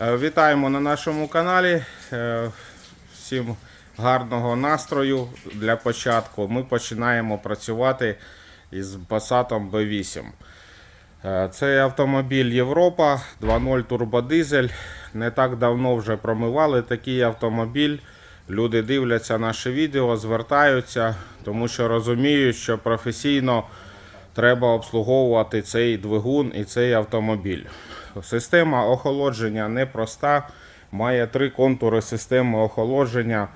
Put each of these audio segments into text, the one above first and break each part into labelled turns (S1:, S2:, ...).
S1: Е, Вітаємо на нашому каналі. Е, Всім гарного настрою для початку. Ми починаємо працювати із Passat B8. Е, Це автомобіль Європа 2.0 турбодизель. Не так давно вже промивали такий автомобіль. Люди дивляться наше відео, звертаються, тому що розуміють, що професійно треба обслуговувати цей двигун і цей автомобіль. Система охолодження непроста, має три контури системи охолодження.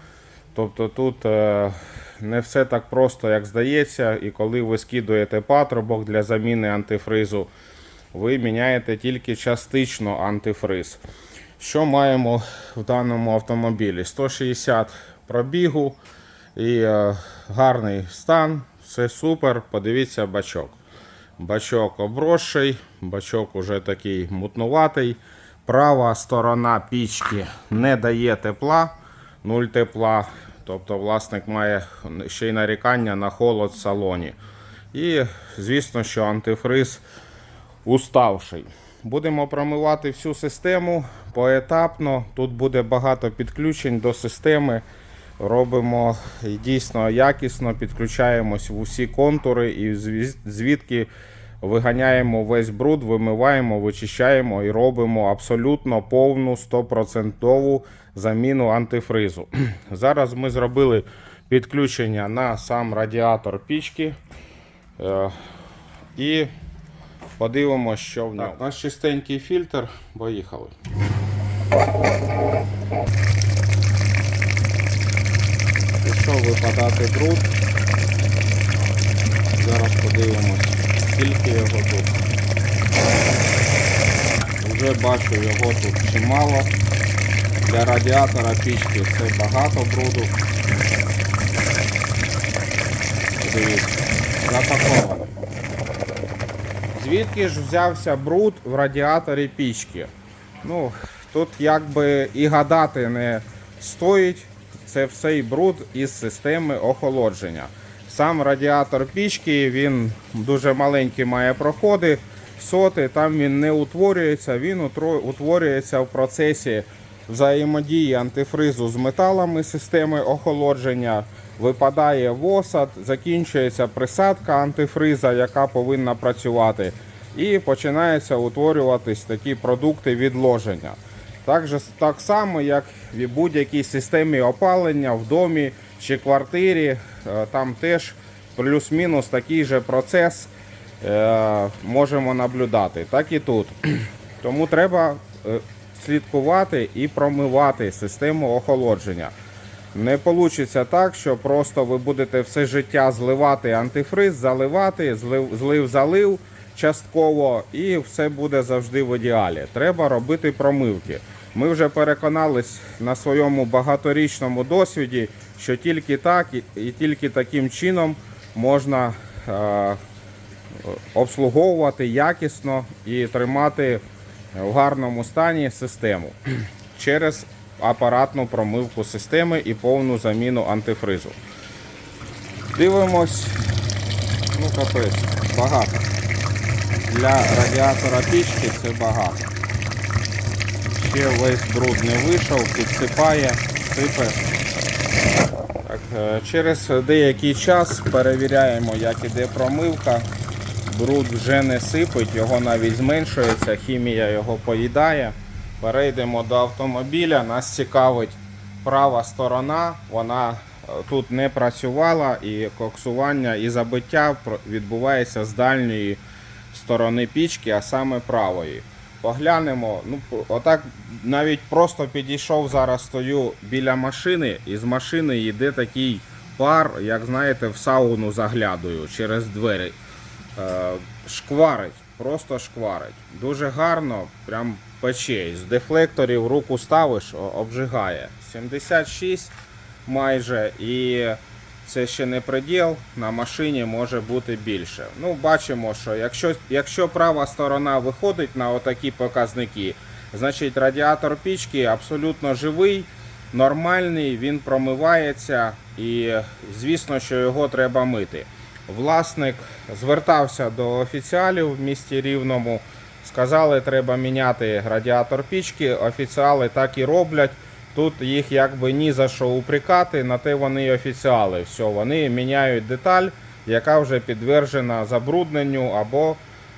S1: Тобто тут е, не все так просто, як здається, і коли ви скидуєте патрубок для заміни антифризу, ви міняєте тільки частично антифриз. Що маємо в даному автомобілі? 160 пробігу і е, гарний стан, все супер. Подивіться бачок. Бачок обросший, бачок уже такий мутнуватий. Права сторона пічки не дає тепла, нуль тепла. Тобто власник має ще й нарікання на холод в салоні. І звісно, що антифриз уставший. Будемо промивати всю систему поетапно. Тут буде багато підключень до системи. Робимо дійсно якісно, підключаємось в усі контури і звідки виганяємо весь бруд, вимиваємо, вичищаємо і робимо абсолютно повну 100% заміну антифризу. Зараз ми зробили підключення на сам радіатор пічки. Е, І подивимося, що в. Так, наш чистенький фільтр. Поїхали. Пішов випадати бруд. Зараз подивимось, скільки його тут. Вже бачу його тут чимало. Для радіатора пічки це багато бруду. Дивіться, запаковано. Звідки ж взявся бруд в радіаторі пічки? Ну, тут якби і гадати не стоїть. Це все і бруд із системи охолодження. Сам радіатор пічки, він дуже маленький має проходи, соти, там він не утворюється, він утворюється в процесі взаємодії антифризу з металами системи охолодження. Випадає восад, закінчується присадка антифриза, яка повинна працювати. І починаються утворюватись такі продукти відложення. Так, же, так само, як в будь-якій системі опалення в домі чи квартирі, е, там теж плюс-мінус такий же процес е, можемо наблюдати. Так і тут. Тому треба е, слідкувати і промивати систему охолодження. Не вийде так, що просто ви будете все життя зливати антифриз, заливати, злив, залив частково, і все буде завжди в ідеалі. Треба робити промивки. Ми вже переконались на своєму багаторічному досвіді, що тільки так і, тільки таким чином можна е, обслуговувати якісно і тримати в гарному стані систему через апаратну промивку системи і повну заміну антифризу. Дивимось, ну капець, багато. Для радіатора пічки це багато. Ще весь бруд не вийшов, підсипає, сипе. Е, через деякий час перевіряємо, як іде промивка. Бруд вже не сипить, його навіть зменшується, хімія його поїдає. Перейдемо до автомобіля. Нас цікавить права сторона. Вона е, тут не працювала і коксування і забиття відбувається з дальньої сторони пічки, а саме правої. Поглянемо. Ну, отак навіть просто підійшов зараз, стою біля машини, і з машини йде такий пар, як знаєте, в сауну заглядаю через двері. Е, шкварить, просто шкварить. Дуже гарно, прям пече. З дефлекторів руку ставиш, обжигає. 76 майже і це ще не приділ, на машині може бути більше. Ну, бачимо, що якщо, якщо права сторона виходить на отакі показники, значить радіатор пічки абсолютно живий, нормальний, він промивається і звісно, що його треба мити. Власник звертався до офіціалів в місті Рівному Сказали, треба міняти радіатор пічки. Офіціали так і роблять. Тут їх якби ні за що упрекати, на те вони офіціали. Все, вони міняють деталь, яка вже підтверджена забрудненню або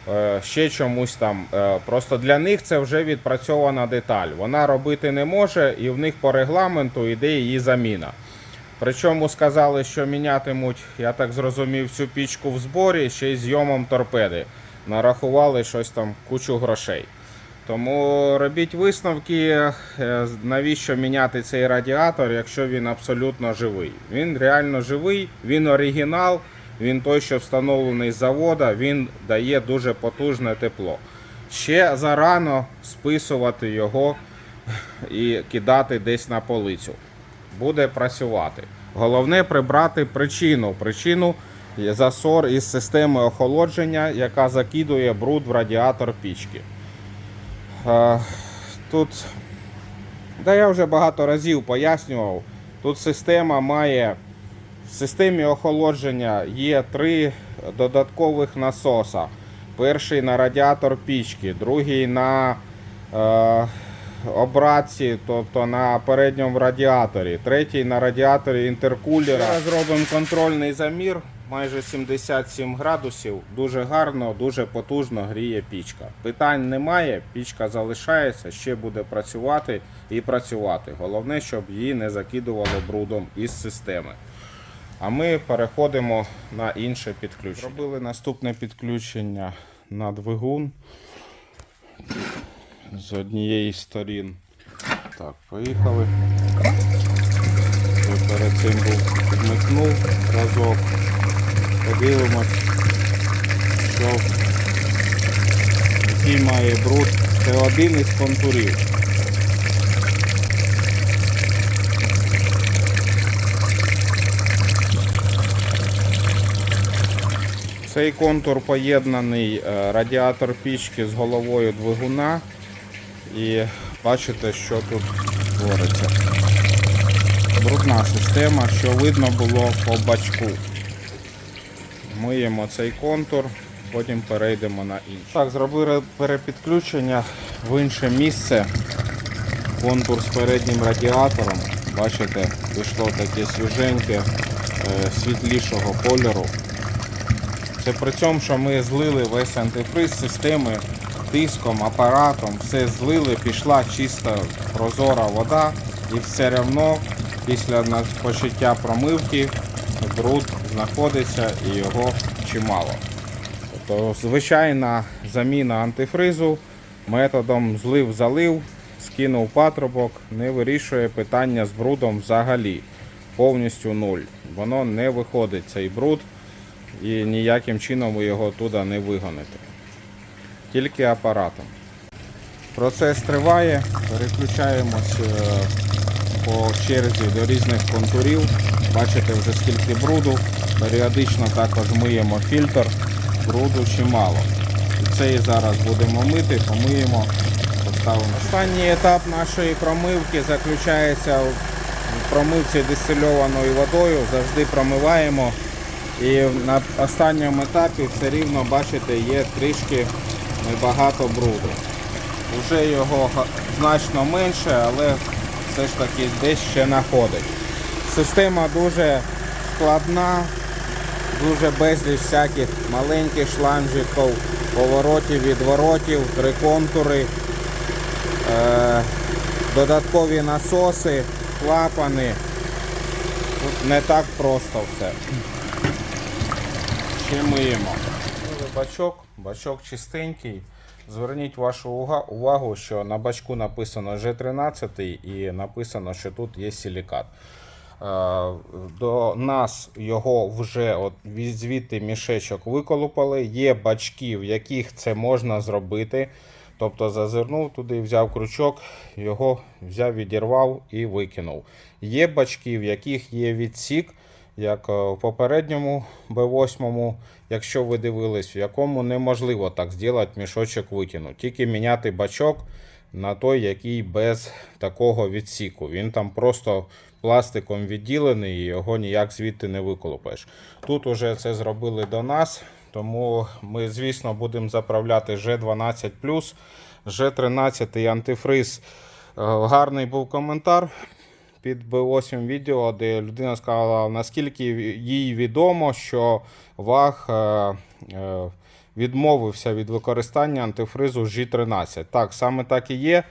S1: е, ще чомусь там. Е, просто для них це вже відпрацьована деталь. Вона робити не може, і в них по регламенту йде її заміна. Причому сказали, що мінятимуть, я так зрозумів, цю пічку в зборі ще й зйомом торпеди. Нарахували щось там кучу грошей. Тому робіть висновки, е, навіщо міняти цей радіатор, якщо він абсолютно живий. Він реально живий, він оригінал, він той, що встановлений з завода, він дає дуже потужне тепло. Ще зарано списувати його і кидати десь на полицю. Буде працювати. Головне прибрати причину. Причину засор із системи охолодження, яка закидує бруд в радіатор пічки. Тут, да я вже багато разів пояснював, тут система має в системі охолодження є три додаткових насоса. Перший на радіатор пічки, другий на е, обратці, тобто на передньому радіаторі, третій на радіаторі інтеркулера. Зараз зробимо контрольний замір. Майже 77 градусів. Дуже гарно, дуже потужно гріє пічка. Питань немає, пічка залишається, ще буде працювати і працювати. Головне, щоб її не закидувало брудом із системи. А ми переходимо на інше підключення. Зробили наступне підключення на двигун з однієї сторін. Так, поїхали. Перед цим був підмикнув разок. Подивимось, що який має бруд. Це один із контурів. Цей контур поєднаний е, радіатор пічки з головою двигуна. І бачите, що тут твориться. Брудна система, що видно було по бачку. Миємо цей контур, потім перейдемо на інший. Так, зробили перепідключення в інше місце. Контур з переднім радіатором. Бачите, пішло таке свіженьке, е, світлішого кольору. Це при цьому, що ми злили весь антифриз системи тиском, апаратом, все злили, пішла чиста прозора вода і все одно після почуття промивки бруд знаходиться і його чимало. Тобто звичайна заміна антифризу методом злив-залив, скинув патрубок, не вирішує питання з брудом взагалі. Повністю нуль. Воно не виходить цей бруд і ніяким чином ви його туди не вигоните. Тільки апаратом. Процес триває, переключаємось е, по черзі до різних контурів. Бачите вже скільки бруду. Періодично також миємо фільтр, бруду чимало. І цей зараз будемо мити, помиємо, поставимо. Останній етап нашої промивки заключається в промивці дистильованою водою. Завжди промиваємо. І на останньому етапі все рівно, бачите, є трішки небагато бруду. Уже його значно менше, але все ж таки десь ще знаходить. Система дуже складна, дуже безліч всяких маленьких шланжиків, поворотів, відворотів, три контури, е, додаткові насоси, клапани. Тут не так просто все. Ще миємо. Бачок, бачок чистенький. Зверніть вашу увагу, що на бачку написано G13 і написано, що тут є силікат. Е, До нас його вже от звідти мішечок виколупали. Є бачки, в яких це можна зробити. Тобто зазирнув туди, взяв крючок, його взяв, відірвав і викинув. Є бачки, в яких є відсік, як е, в попередньому B8, якщо ви дивились, в якому неможливо так зробити, мішочок викинути. Тільки міняти бачок на той, який без такого відсіку. Він там просто пластиком відділений і його ніяк звідти не виколупаєш. Тут уже це зробили до нас. Тому ми, звісно, будемо заправляти G12 G13 антифриз. Е, Гарний був коментар під B8 відео, де людина сказала, наскільки їй відомо, що ВАГ е, е, відмовився від використання антифризу G13. Так, саме так і є.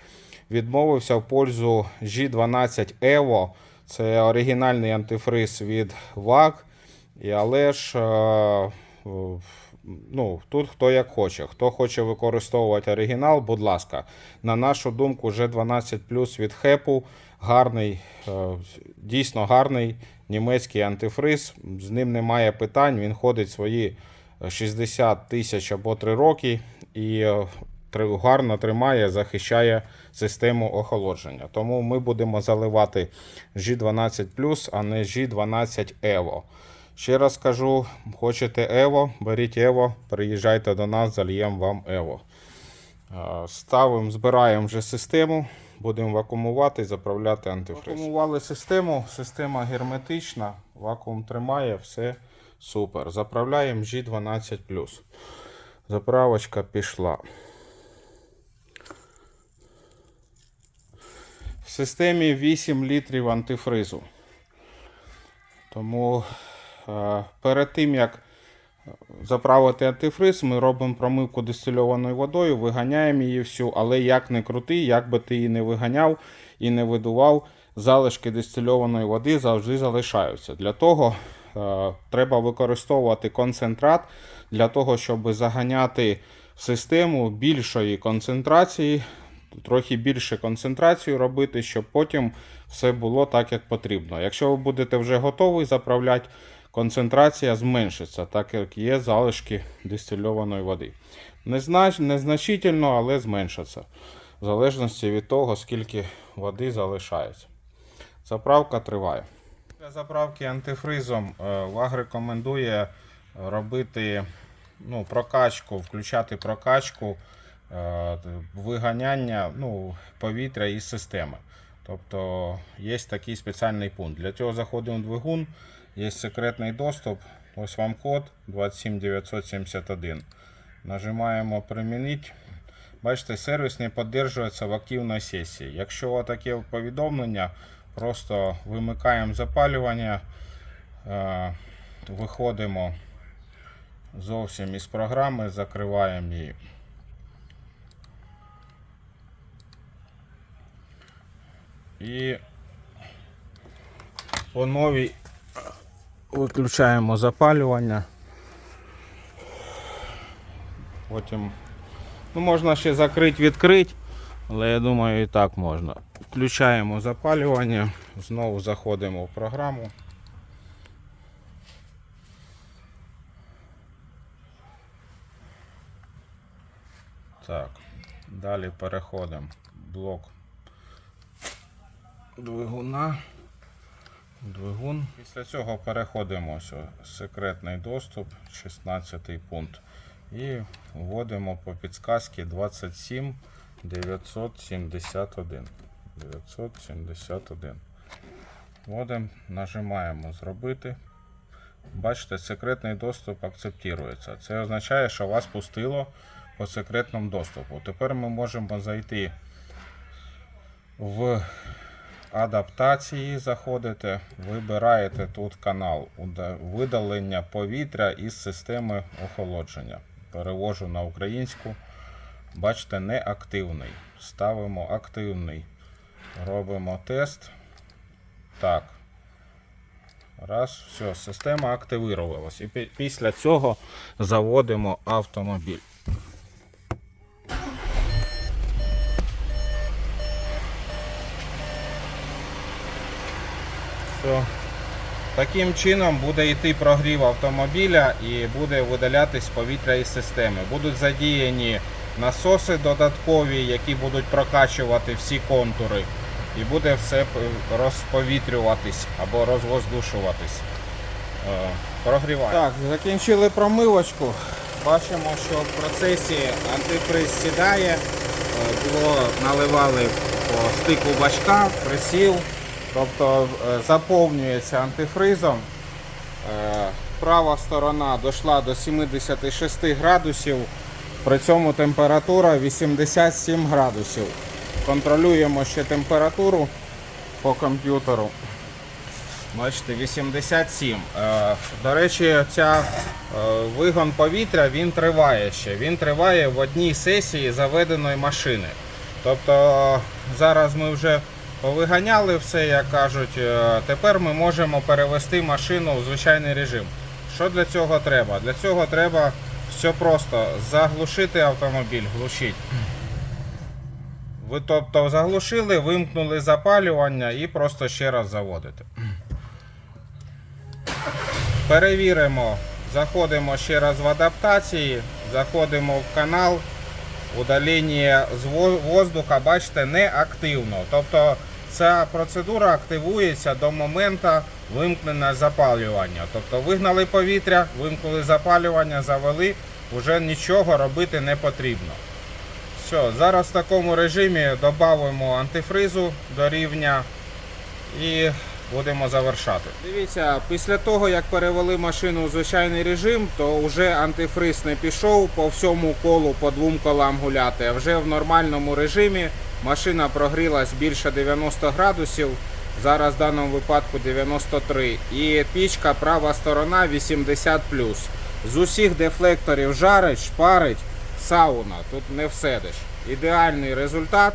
S1: Відмовився в пользу G12 Evo. Це оригінальний антифриз від ВАГ. І, але ж е, ну, тут хто як хоче. Хто хоче використовувати оригінал, будь ласка. На нашу думку, G12 від Хепу гарний, е, дійсно гарний німецький антифриз. З ним немає питань. Він ходить свої 60 тисяч або 3 роки і е, гарно тримає, захищає систему охолодження. Тому ми будемо заливати G12 а не G12 Evo. Ще раз кажу, хочете Evo, беріть Evo, приїжджайте до нас, зальємо вам Evo. Ставимо, збираємо вже систему, будемо вакуумувати і заправляти антифриз. Вакуумували систему, система герметична, вакуум тримає, все супер. Заправляємо G12. Заправочка пішла. В системі 8 літрів антифризу. Тому е, перед тим як заправити антифриз, ми робимо промивку дистильованою водою, виганяємо її всю, але як не крути, як би ти її не виганяв і не видував, залишки дистильованої води завжди залишаються. Для того е, треба використовувати концентрат для того, щоб заганяти в систему більшої концентрації, трохи більше концентрацію робити, щоб потім все було так, як потрібно. Якщо ви будете вже готові заправляти, концентрація зменшиться, так як є залишки дистильованої води. Незнач... Незначительно, але зменшиться. В залежності від того, скільки води залишається. Заправка триває. Для заправки антифризом е, ВАГ рекомендує робити ну, прокачку, включати прокачку виганяння ну, повітря із системи. Тобто є такий спеціальний пункт. Для цього заходимо в двигун, є секретний доступ. Ось вам код 27971. Нажимаємо примінити. Бачите, сервіс не підтримується в активній сесії. Якщо таке повідомлення, просто вимикаємо запалювання, е, виходимо зовсім із програми, закриваємо її. І по новій виключаємо запалювання. Потім ну, можна ще закрити, відкрити, але я думаю і так можна. Включаємо запалювання, знову заходимо в програму. Так, далі переходимо блок двигуна. Двигун. Після цього переходимо ось, секретний доступ, 16 пункт. І вводимо по підсказці 27 971. 971. Вводимо, нажимаємо зробити. Бачите, секретний доступ акцептується. Це означає, що вас пустило по секретному доступу. Тепер ми можемо зайти в адаптації заходите, вибираєте тут канал видалення повітря із системи охолодження. Перевожу на українську. Бачите, неактивний. Ставимо активний. Робимо тест. Так. Раз, все, система активувалась. І після цього заводимо автомобіль. Все. Таким чином буде йти прогрів автомобіля і буде видалятись повітря із системи. Будуть задіяні насоси додаткові, які будуть прокачувати всі контури. І буде все розповітрюватись або розвоздушуватись. Е, Прогріваємо. Так, закінчили промивочку. Бачимо, що в процесі антифриз сідає. Е, Було наливали по стику бачка, присів. Тобто е, заповнюється антифризом. Е, права сторона дійшла до 76 градусів. При цьому температура 87 градусів. Контролюємо ще температуру по комп'ютеру. Бачите, 87. Е, До речі, ця вигон повітря він триває ще. Він триває в одній сесії заведеної машини. Тобто зараз ми вже повиганяли все, як кажуть. Е, Тепер ми можемо перевести машину в звичайний режим. Що для цього треба? Для цього треба все просто заглушити автомобіль, глушіть. Ви тобто заглушили, вимкнули запалювання і просто ще раз заводите. Перевіримо, заходимо ще раз в адаптації, заходимо в канал, удалення з воздуха, бачите, не активно. Тобто ця процедура активується до моменту вимкнення запалювання. Тобто вигнали повітря, вимкнули запалювання, завели, вже нічого робити не потрібно. Все, зараз в такому режимі додамо антифризу до рівня і будемо завершати. Дивіться, після того як перевели машину в звичайний режим, то вже антифриз не пішов по всьому колу по двом колам гуляти. А вже в нормальному режимі машина прогрілась більше 90 градусів. Зараз в даному випадку 93. І пічка права сторона 80 З усіх дефлекторів жарить, шпарить сауна. Тут не всидиш. Ідеальний результат.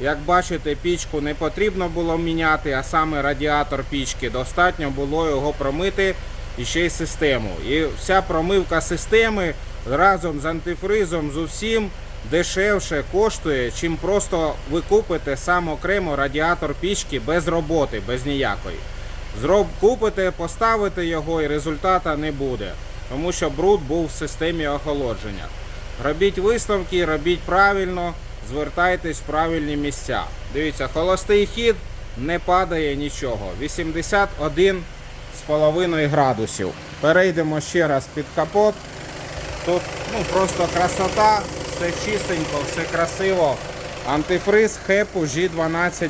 S1: Як бачите, пічку не потрібно було міняти, а саме радіатор пічки достатньо було його промити і ще й систему. І вся промивка системи разом з антифризом з усім дешевше коштує, чим просто ви купите сам окремо радіатор пічки без роботи, без ніякої. Зроб купите, поставите його і результата не буде, тому що бруд був в системі охолодження. Робіть висновки, робіть правильно, звертайтесь в правильні місця. Дивіться, холостий хід не падає нічого. 81,5 градусів. Перейдемо ще раз під капот. Тут ну, просто красота, все чистенько, все красиво. Антифриз Хепу G12.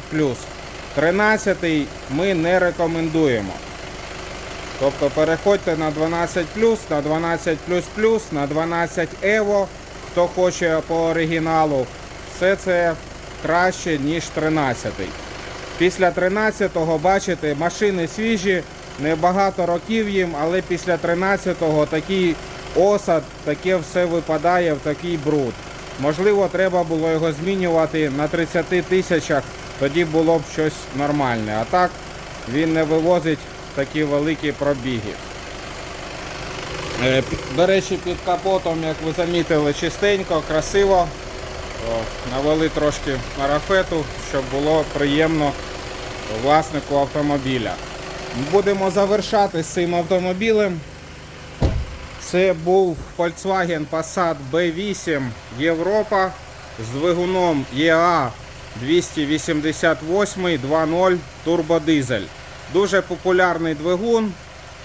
S1: 13 ми не рекомендуємо. Тобто переходьте на 12 на 12 на 12 Evo, хто хоче по оригіналу. Все це краще, ніж 13-й. Після 13-го, бачите, машини свіжі, небагато років їм, але після 13-го такий осад, таке все випадає в такий бруд. Можливо, треба було його змінювати на 30 тисячах, тоді було б щось нормальне. А так він не вивозить такі великі пробіги. Е, До речі, під капотом, як ви замітили, чистенько, красиво. Навели трошки марафету, щоб було приємно власнику автомобіля. Будемо завершати з цим автомобілем. Це був Volkswagen Passat B8 Європа з двигуном EA 288 2.0 турбодизель. Дуже популярний двигун,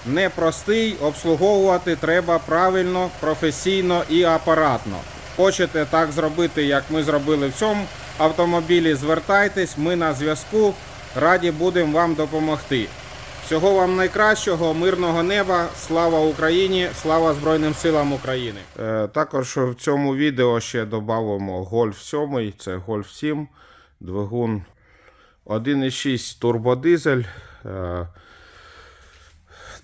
S1: непростий, обслуговувати треба правильно, професійно і апаратно. Хочете так зробити, як ми зробили в цьому автомобілі, звертайтесь, ми на зв'язку, раді будемо вам допомогти. Всього вам найкращого, мирного неба, слава Україні, слава Збройним силам України. Е, також в цьому відео ще додамо Golf 7, це Golf 7, двигун 1,6 турбодизель. Е,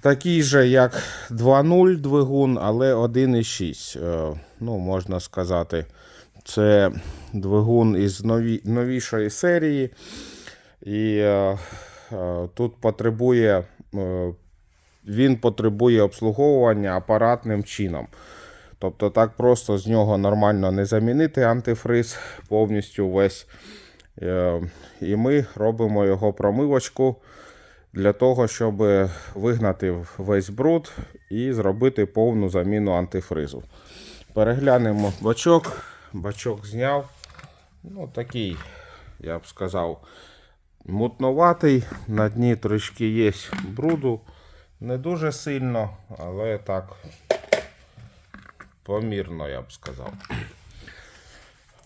S1: такий же, як 2.0 двигун, але 1,6. Е, ну, можна сказати, це двигун із нові, новішої серії. І е, е, тут потребує, він потребує обслуговування апаратним чином. Тобто так просто з нього нормально не замінити антифриз повністю весь. І ми робимо його промивочку для того, щоб вигнати весь бруд і зробити повну заміну антифризу. Переглянемо бачок. Бачок зняв. Ну, такий, я б сказав, мутноватий. На дні трішки є бруду. Не дуже сильно, але так помірно, я б сказав.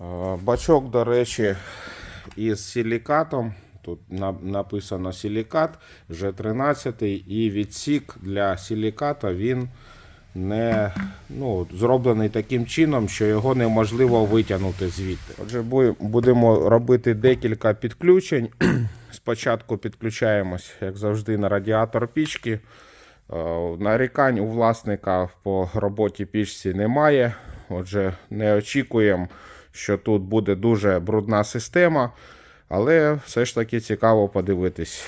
S1: Е, Бачок, до речі, із силікатом. Тут на- написано силікат, вже 13 і відсік для силіката він не ну, зроблений таким чином, що його неможливо витягнути звідти. Отже, будемо робити декілька підключень. Спочатку підключаємось, як завжди, на радіатор пічки. Е, Нарікань у власника по роботі пічці немає. Отже, не очікуємо, що тут буде дуже брудна система. Але все ж таки цікаво подивитись,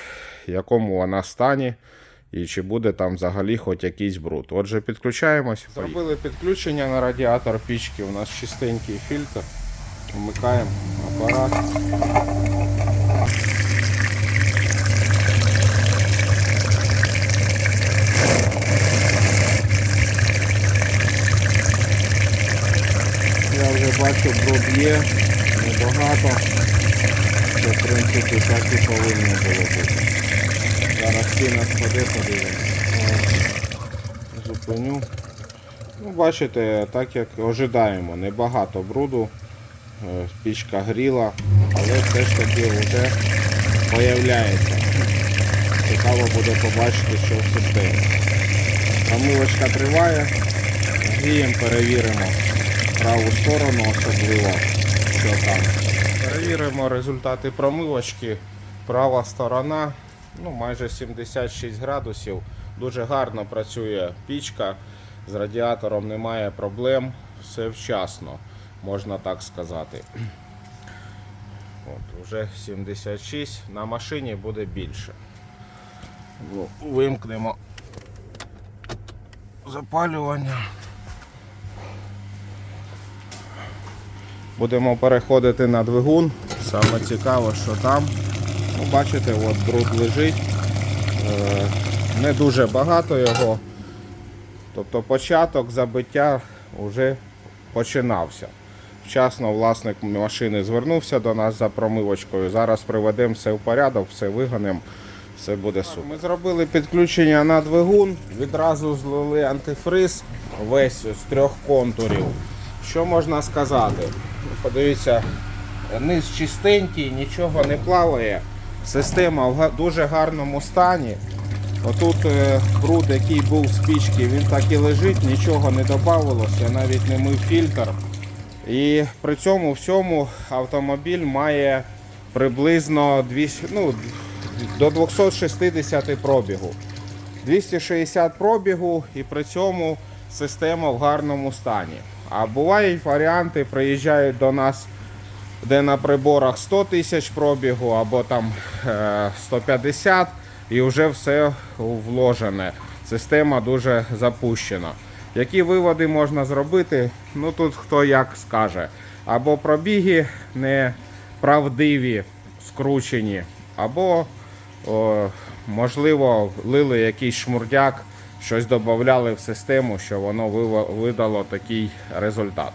S1: в якому вона стані і чи буде там взагалі хоч якийсь бруд. Отже, підключаємось. Зробили підключення на радіатор пічки. У нас чистенький фільтр. Вмикаємо апарат. Я вже бачу, бруд є, небагато. Це, в принципі, так і повинно було бути. Зараз ціна спаде, подивимося. Зупиню. Ну, бачите, так як ожидаємо, небагато бруду. Е, Пічка гріла, але все ж таки вже появляється. Цікаво буде побачити, що в системі. Промивочка триває. Гріємо, перевіримо праву сторону, особливо, що там. Перевіримо результати промивочки. Права сторона, ну майже 76 градусів. Дуже гарно працює пічка. З радіатором немає проблем. Все вчасно, можна так сказати. От, вже 76. На машині буде більше. Ну, Вимкнемо запалювання. Будемо переходити на двигун. Саме цікаво, що там. Ну, бачите, от бруд лежить. Е, Не дуже багато його. Тобто початок забиття вже починався. Вчасно власник машини звернувся до нас за промивочкою. Зараз приведемо все в порядок, все виганемо, все буде супер. Ми зробили підключення на двигун, відразу злили антифриз весь з трьох контурів. Що можна сказати? Подивіться, низ чистенький, нічого не плаває. Система в дуже гарному стані. Отут е, бруд, який був з пічки, він так і лежить, нічого не додавалося, навіть не мив фільтр. І при цьому всьому автомобіль має приблизно 200, ну, до 260 пробігу. 260 пробігу і при цьому система в гарному стані. А бувають варіанти, приїжджають до нас, де на приборах 100 тисяч пробігу або там е, 150 і вже все вложене. Система дуже запущена. Які виводи можна зробити? Ну тут хто як скаже. Або пробіги неправдиві, скручені, або о, можливо лили якийсь шмурдяк, щось додавали в систему, що воно видало такий результат.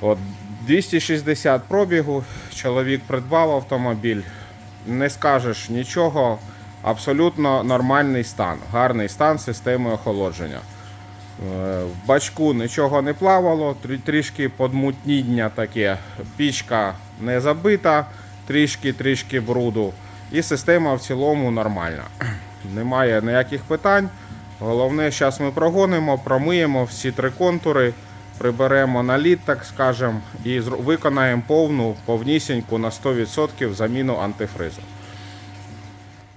S1: От 260 пробігу, чоловік придбав автомобіль, не скажеш нічого, абсолютно нормальний стан, гарний стан системи охолодження. Е, В бачку нічого не плавало, трі- трішки подмутніння таке, пічка не забита, трішки-трішки бруду. І система в цілому нормальна. Немає ніяких питань. Головне, зараз ми прогонимо, промиємо всі три контури, приберемо наліт, так скажемо, і виконаємо повну, повнісіньку на 100% заміну антифризу.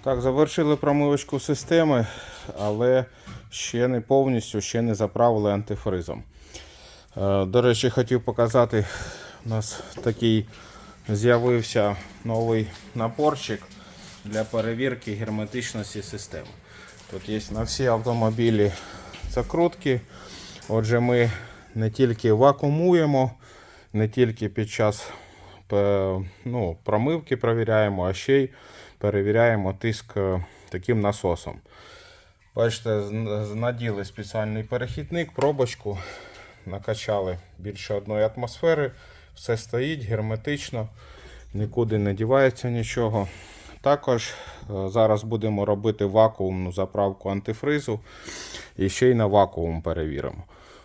S1: Так, завершили промивочку системи, але ще не повністю, ще не заправили антифризом. Е, До речі, хотів показати, у нас такий з'явився новий напорчик для перевірки герметичності системи. Тут є на всі автомобілі закрутки. Отже, ми не тільки вакуумуємо, не тільки під час е, ну, промивки перевіряємо, а ще й перевіряємо тиск е, таким насосом. Бачите, наділи спеціальний перехідник, пробочку, накачали більше одної атмосфери, все стоїть герметично, нікуди не дівається нічого. Також е, зараз будемо робити вакуумну заправку антифризу і ще й на вакуум перевіримо.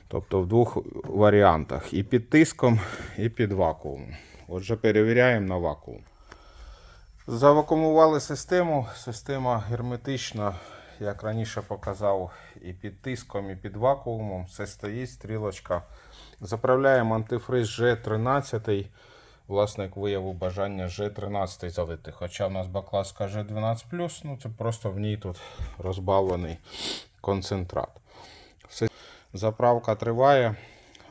S1: Тобто в двох варіантах: і під тиском, і під вакуумом. Отже, перевіряємо на вакуум. Завакумували систему. Система герметична, як раніше показав, і під тиском, і під вакуумом. Все стоїть, стрілочка. Заправляємо антифриз G13. Власник виявив бажання G13 залити. Хоча в нас бакласка G12, ну це просто в ній тут розбавлений концентрат. Все. Заправка триває.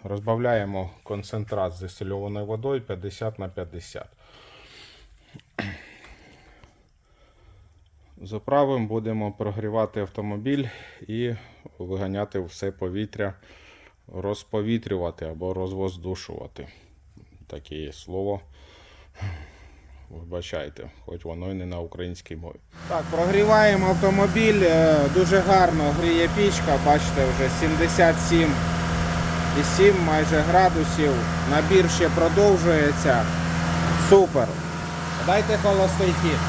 S1: Розбавляємо концентрат з дистильованою водою 50 на 50. Заправимо, будемо прогрівати автомобіль і виганяти все повітря, розповітрювати або розвоздушувати. Таке слово. Вибачайте, хоч воно і не на українській мові. Так, прогріваємо автомобіль. е, Дуже гарно гріє пічка. Бачите, вже 77 і 7 майже градусів. Набір ще продовжується. Супер. Дайте холостий хід.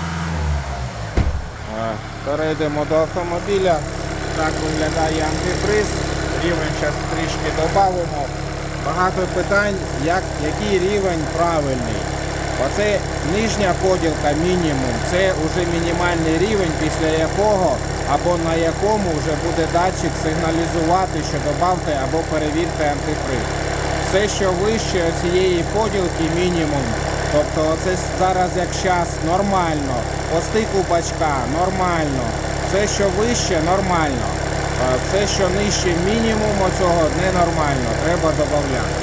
S1: Е, Перейдемо до автомобіля. Так виглядає антифриз. Рівень зараз трішки додамо. Багато питань, як, який рівень правильний. Оце нижня поділка мінімум, це вже мінімальний рівень, після якого або на якому вже буде датчик сигналізувати, що додавте або перевірте антифриз. Все, що вище цієї поділки мінімум, тобто це зараз як час нормально, по стику бачка нормально, все, що вище нормально, все, що нижче мінімуму цього ненормально, треба додати.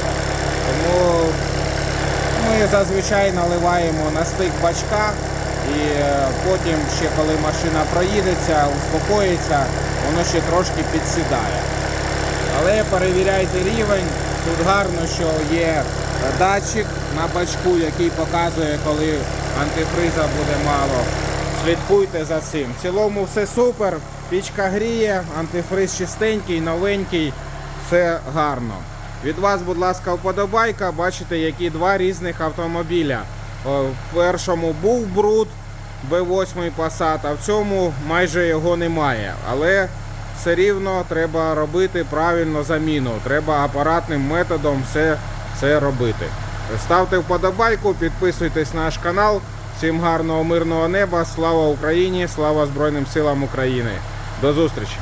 S1: Тому ми зазвичай наливаємо на стик бачка і е, потім ще коли машина проїдеться, успокоїться, воно ще трошки підсідає. Але перевіряйте рівень. Тут гарно, що є датчик на бачку, який показує, коли антифриза буде мало. Слідкуйте за цим. В цілому все супер. Пічка гріє, антифриз чистенький, новенький, все гарно. Від вас, будь ласка, вподобайка. Бачите, які два різних автомобіля. В першому був бруд B8 Passat, а в цьому майже його немає. Але все рівно треба робити правильно заміну. Треба апаратним методом все це робити. Ставте вподобайку, підписуйтесь на наш канал. Всім гарного мирного неба, слава Україні, слава Збройним силам України. До зустрічі!